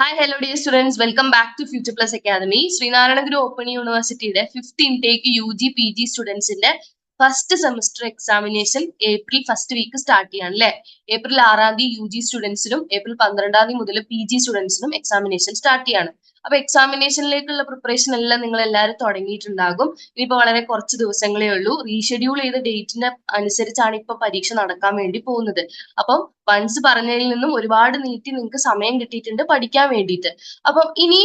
Hi hello dear students welcome back to Future Plus Academy Sree Narayana Guru open യൂണിവേഴ്സിറ്റിയുടെ fifth intake U G P G സ്റ്റുഡൻസിന്റെ first semester examination April first week start ചെയ്യാണ് അല്ലെ? April ആറാം തീയതി U G സ്റ്റുഡൻസിനും April പന്ത്രണ്ടാം തീയതി മുതൽ P G സ്റ്റുഡൻസിനും examination start ചെയ്യാണ്. അപ്പൊ എക്സാമിനേഷനിലേക്കുള്ള പ്രിപ്പറേഷൻ എല്ലാം നിങ്ങൾ എല്ലാവരും തുടങ്ങിയിട്ടുണ്ടാകും. ഇനിയിപ്പോ വളരെ കുറച്ച് ദിവസങ്ങളേ ഉള്ളൂ. റീഷെഡ്യൂൾ ചെയ്ത ഡേറ്റിന്റെ അനുസരിച്ചാണ് ഇപ്പൊ പരീക്ഷ നടക്കാൻ വേണ്ടി പോകുന്നത്. അപ്പം വൺസ് പറഞ്ഞതിൽ നിന്നും ഒരുപാട് നീട്ടി നിങ്ങൾക്ക് സമയം കിട്ടിയിട്ടുണ്ട് പഠിക്കാൻ വേണ്ടിയിട്ട്. അപ്പം ഇനി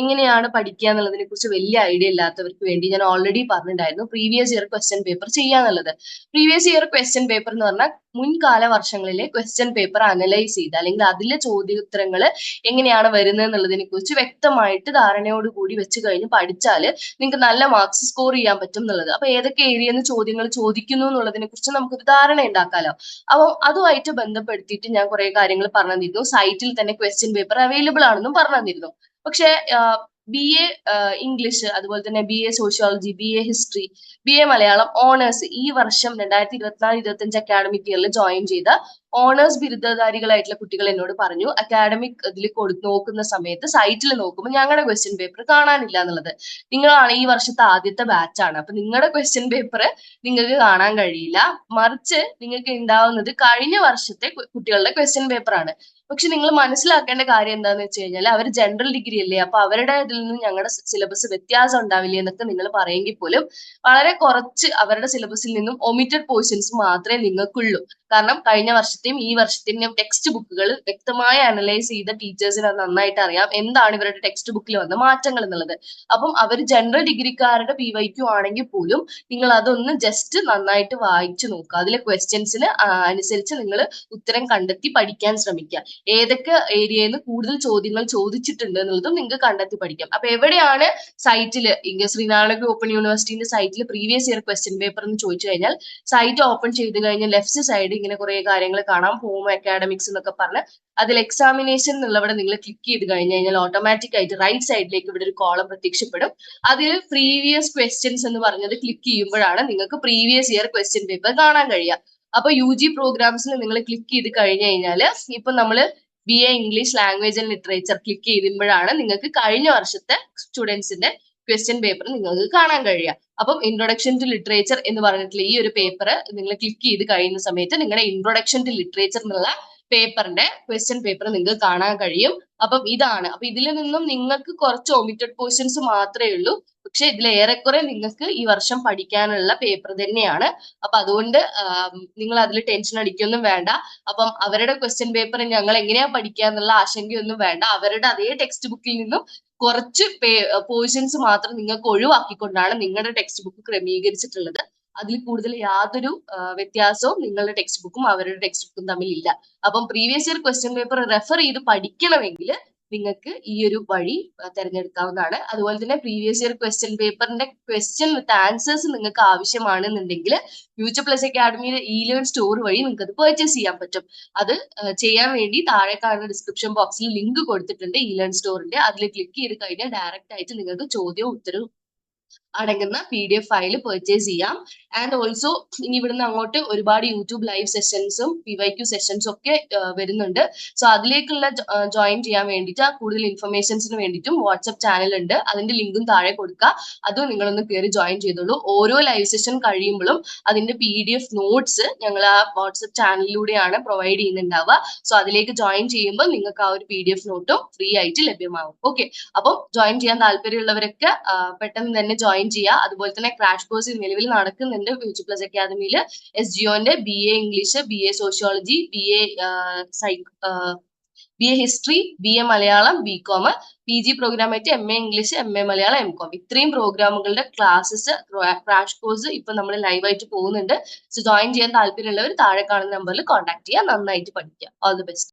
എങ്ങനെയാണ് പഠിക്കുക എന്നുള്ളതിനെ കുറിച്ച് വലിയ ഐഡിയ ഇല്ലാത്തവർക്ക് വേണ്ടി ഞാൻ ഓൾറെഡി പറഞ്ഞിട്ടുണ്ടായിരുന്നു. പ്രീവിയസ് ഇയർ ക്വസ്റ്റ്യൻ പേപ്പർ ചെയ്യാന്നുള്ളത്. പ്രീവിയസ് ഇയർ ക്വസ്റ്റ്യൻ പേപ്പർ എന്ന് പറഞ്ഞാൽ മുൻകാല വർഷങ്ങളിലെ ക്വസ്റ്റ്യൻ പേപ്പർ അനലൈസ് ചെയ്ത് അല്ലെങ്കിൽ അതിലെ ചോദ്യോത്തരങ്ങൾ എങ്ങനെയാണ് വരുന്നത് എന്നുള്ളതിനെ കുറിച്ച് വ്യക്തമായിട്ട് ധാരണയോട് കൂടി വെച്ച് കഴിഞ്ഞ് പഠിച്ചാൽ നിങ്ങൾക്ക് നല്ല മാർക്സ് സ്കോർ ചെയ്യാൻ പറ്റും എന്നുള്ളത്. അപ്പൊ ഏതൊക്കെ ഏരിയയിൽ നിന്ന് ചോദ്യങ്ങൾ ചോദിക്കുന്നു എന്നുള്ളതിനെ കുറിച്ച് നമുക്കൊരു ധാരണ ഉണ്ടാക്കാലോ. അപ്പം അതുമായിട്ട് ബന്ധപ്പെടുത്തിയിട്ട് ഞാൻ കുറെ കാര്യങ്ങൾ പറഞ്ഞു തന്നിരുന്നു സൈറ്റിൽ തന്നെ ക്വസ്റ്റ്യൻ പേപ്പർ അവൈലബിൾ ആണെന്നും പറഞ്ഞു തന്നിരുന്നു പക്ഷെ ബി എ ഇംഗ്ലീഷ് അതുപോലെ തന്നെ B A sociology B A history B A Malayalam honours ഈ വർഷം രണ്ടായിരത്തി ഇരുപത്തിനാല് ഇരുപത്തിയഞ്ച് അക്കാഡമിക് ഇയറിൽ ജോയിൻ ചെയ്ത ഓണേഴ്സ് ബിരുദധാരികളായിട്ടുള്ള കുട്ടികൾ എന്നോട് പറഞ്ഞു അക്കാഡമിക് ഇതിൽ കൊടു നോക്കുന്ന സമയത്ത് സൈറ്റിൽ നോക്കുമ്പോൾ ഞങ്ങളുടെ ക്വസ്റ്റ്യൻ പേപ്പർ കാണാനില്ല എന്നുള്ളത്. നിങ്ങളാണ് ഈ വർഷത്തെ ആദ്യത്തെ ബാച്ചാണ് അപ്പൊ നിങ്ങളുടെ ക്വസ്റ്റ്യൻ പേപ്പർ നിങ്ങൾക്ക് കാണാൻ കഴിയില്ല. മറിച്ച് നിങ്ങൾക്ക് ഉണ്ടാവുന്നത് കഴിഞ്ഞ വർഷത്തെ കുട്ടികളുടെ ക്വസ്റ്റ്യൻ പേപ്പർ ആണ്. പക്ഷെ നിങ്ങൾ മനസ്സിലാക്കേണ്ട കാര്യം എന്താന്ന് വെച്ച് കഴിഞ്ഞാൽ അവർ ജനറൽ ഡിഗ്രി അല്ലേ? അപ്പൊ അവരുടെ ഇതിൽ നിന്ന് ഞങ്ങളുടെ സിലബസ് വ്യത്യാസം ഉണ്ടാവില്ലേ എന്നൊക്കെ നിങ്ങൾ പറയുമെങ്കിൽ പോലും വളരെ കുറച്ച് അവരുടെ സിലബസിൽ നിന്നും ഒമിറ്റഡ് പോർഷൻസ് മാത്രമേ നിങ്ങൾക്കുള്ളൂ. കാരണം കഴിഞ്ഞ വർഷത്തെയും ഈ വർഷത്തെയും ടെക്സ്റ്റ് ബുക്കുകൾ വ്യക്തമായി അനലൈസ് ചെയ്ത ടീച്ചേഴ്സിന് അത് നന്നായിട്ട് അറിയാം. എന്താണ് ഇവരുടെ ടെക്സ്റ്റ് ബുക്കിൽ വന്ന മാറ്റങ്ങൾ എന്നുള്ളത്. അപ്പം അവർ ജനറൽ ഡിഗ്രിക്കാരുടെ പി വൈ ക്യു ആണെങ്കിൽ പോലും നിങ്ങൾ അതൊന്ന് ജസ്റ്റ് നന്നായിട്ട് വായിച്ചു നോക്കുക. അതിലെ ക്വസ്റ്റ്യൻസിന് അനുസരിച്ച് നിങ്ങൾ ഉത്തരം കണ്ടെത്തി പഠിക്കാൻ ശ്രമിക്കുക. ഏതൊക്കെ ഏരിയയിൽ നിന്ന് കൂടുതൽ ചോദ്യങ്ങൾ ചോദിച്ചിട്ടുണ്ട് എന്നുള്ളതും നിങ്ങൾക്ക് കണ്ടെത്തി പഠിക്കാം. അപ്പൊ എവിടെയാണ് സൈറ്റിൽ ശ്രീനാരായണ ഓപ്പൺ യൂണിവേഴ്സിറ്റിന്റെ സൈറ്റിൽ പ്രീവിയസ് ഇയർ ക്വസ്റ്റ്യൻ പേപ്പർ എന്ന് ചോദിച്ചു കഴിഞ്ഞാൽ സൈറ്റ് ഓപ്പൺ ചെയ്ത് കഴിഞ്ഞാൽ ലെഫ്റ്റ് സൈഡ് ഇങ്ങനെ കുറെ കാര്യങ്ങൾ കാണാം ഹോം അക്കാഡമിക്സ് എന്നൊക്കെ പറഞ്ഞ്. അതിൽ എക്സാമിനേഷൻ എന്നുള്ളവിടെ നിങ്ങൾ ക്ലിക്ക് ചെയ്ത് കഴിഞ്ഞു കഴിഞ്ഞാൽ ഓട്ടോമാറ്റിക് ആയിട്ട് റൈറ്റ് സൈഡിലേക്ക് ഇവിടെ ഒരു കോളം പ്രത്യക്ഷപ്പെടും. അതിൽ പ്രീവിയസ് ക്വസ്റ്റ്യൻസ് എന്ന് പറഞ്ഞത് ക്ലിക്ക് ചെയ്യുമ്പോഴാണ് നിങ്ങൾക്ക് പ്രീവിയസ് ഇയർ ക്വസ്റ്റ്യൻ പേപ്പർ കാണാൻ കഴിയുക. അപ്പൊ യു ജി പ്രോഗ്രാംസിൽ നിങ്ങൾ ക്ലിക്ക് ചെയ്ത് കഴിഞ്ഞു കഴിഞ്ഞാൽ ഇപ്പൊ നമ്മൾ B A English language and literature click ചെയ്യുമ്പോഴാണ് നിങ്ങൾക്ക് കഴിഞ്ഞ വർഷത്തെ സ്റ്റുഡൻസിന്റെ ക്വസ്റ്റ്യൻ പേപ്പർ നിങ്ങൾക്ക് കാണാൻ കഴിയുക. അപ്പം ഇൻട്രൊഡക്ഷൻ ടു ലിറ്ററേച്ചർ എന്ന് പറഞ്ഞിട്ടുള്ള ഈ ഒരു പേപ്പർ നിങ്ങൾ ക്ലിക്ക് ചെയ്ത് കഴിയുന്ന സമയത്ത് നിങ്ങളുടെ ഇൻട്രൊഡക്ഷൻ ടു ലിറ്ററേച്ചർ എന്നുള്ള പേപ്പറിന്റെ ക്വസ്റ്റ്യൻ പേപ്പർ നിങ്ങൾക്ക് കാണാൻ കഴിയും. അപ്പം ഇതാണ്. അപ്പൊ ഇതിൽ നിന്നും നിങ്ങൾക്ക് കുറച്ച് ഒമിറ്റഡ് പോർഷൻസ് മാത്രമേ ഉള്ളൂ. പക്ഷെ ഇതിൽ ഏറെക്കുറെ നിങ്ങൾക്ക് ഈ വർഷം പഠിക്കാനുള്ള പേപ്പർ തന്നെയാണ്. അപ്പൊ അതുകൊണ്ട് നിങ്ങൾ അതിൽ ടെൻഷൻ അടിക്കൊന്നും വേണ്ട. അപ്പം അവരുടെ ക്വസ്റ്റ്യൻ പേപ്പർ ഞങ്ങൾ എങ്ങനെയാ പഠിക്കുക എന്നുള്ള ആശങ്കയൊന്നും വേണ്ട. അവരുടെ അതേ ടെക്സ്റ്റ് ബുക്കിൽ നിന്നും കുറച്ച് പോർഷൻസ് മാത്രം നിങ്ങൾക്ക് ഒഴിവാക്കിക്കൊണ്ടാണ് നിങ്ങളുടെ ടെക്സ്റ്റ് ബുക്ക് ക്രമീകരിച്ചിട്ടുള്ളത്. അതിൽ കൂടുതൽ യാതൊരു വ്യത്യാസവും നിങ്ങളുടെ ടെക്സ്റ്റ് ബുക്കും അവരുടെ ടെക്സ്റ്റ് ബുക്കും തമ്മിൽ ഇല്ല അപ്പം previous year question paper refer ചെയ്ത് പഠിക്കണമെങ്കിൽ നിങ്ങൾക്ക് ഈ ഒരു വഴി തിരഞ്ഞെടുക്കാവുന്നതാണ്. അതുപോലെ തന്നെ പ്രീവിയസ് ഇയർ ക്വസ്റ്റ്യൻ പേപ്പറിന്റെ ക്വസ്റ്റ്യൻ വിത്ത് ആൻസേഴ്സ് നിങ്ങൾക്ക് ആവശ്യമാണെന്നുണ്ടെങ്കിൽ ഫ്യൂച്ചർ പ്ലസ് അക്കാഡമിയിലെ ഇ ലേൺ സ്റ്റോർ വഴി നിങ്ങൾക്ക് അത് പർച്ചേസ് ചെയ്യാൻ പറ്റും. അത് ചെയ്യാൻ വേണ്ടി താഴെ കാണുന്ന ഡിസ്ക്രിപ്ഷൻ ബോക്സിൽ ലിങ്ക് കൊടുത്തിട്ടുണ്ട് ഇ ലേൺ സ്റ്റോറിന്റെ അതിൽ ക്ലിക്ക് ചെയ്ത് കഴിഞ്ഞാൽ ഡയറക്റ്റ് ആയിട്ട് നിങ്ങൾക്ക് ചോദ്യവും ഉത്തരവും അടങ്ങുന്ന P D F file purchase ചെയ്യാം. ആൻഡ് ഓൾസോ ഇനി ഇവിടുന്ന് അങ്ങോട്ട് ഒരുപാട് യൂട്യൂബ് ലൈവ് സെഷൻസും പി വൈ ക്യു സെഷൻസും ഒക്കെ വരുന്നുണ്ട്. സോ അതിലേക്കുള്ള ജോയിൻ ചെയ്യാൻ വേണ്ടിയിട്ട് കൂടുതൽ ഇൻഫർമേഷൻസിന് വേണ്ടിയിട്ടും വാട്സ്ആപ്പ് ചാനൽ ഉണ്ട്. അതിന്റെ ലിങ്കും താഴെ കൊടുക്കുക അതും നിങ്ങളൊന്ന് കയറി ജോയിൻ ചെയ്തോളൂ. ഓരോ ലൈവ് സെഷൻ കഴിയുമ്പോഴും അതിന്റെ പി ഡി എഫ് നോട്ട്സ് ഞങ്ങൾ ആ വാട്സ്ആപ്പ് ചാനലിലൂടെയാണ് പ്രൊവൈഡ് ചെയ്യുന്നുണ്ടാവുക. സോ അതിലേക്ക് ജോയിൻ ചെയ്യുമ്പോൾ നിങ്ങൾക്ക് ആ ഒരു പി ഡി എഫ് നോട്ടും ഫ്രീ ആയിട്ട് ലഭ്യമാകും. ഓക്കെ അപ്പം ജോയിൻ ചെയ്യാൻ താല്പര്യമുള്ളവരൊക്കെ പെട്ടെന്ന് തന്നെ ജോയിൻ ചെയ്യുക. അതുപോലെ തന്നെ ക്രാഷ് കോഴ്സ് നിലവിൽ നടക്കുന്നുണ്ട് ഫ്യൂച്ചർ പ്ലസ് അക്കാദമിയിൽ S ജിഒന്റെ B A English B A sociology B A B A history B A Malayalam B com P G program ആയിട്ട് M A English M A Malayalam M com ഇത്രയും പ്രോഗ്രാമുകളുടെ classes crash course ഇപ്പൊ നമ്മൾ ലൈവായിട്ട് പോകുന്നുണ്ട്. So join ചെയ്യാൻ താല്പര്യമുള്ളവർ താഴെ കാണുന്ന നമ്പറിൽ കോൺടാക്ട് ചെയ്യുക. നന്നായിട്ട് പഠിക്കുക. All the best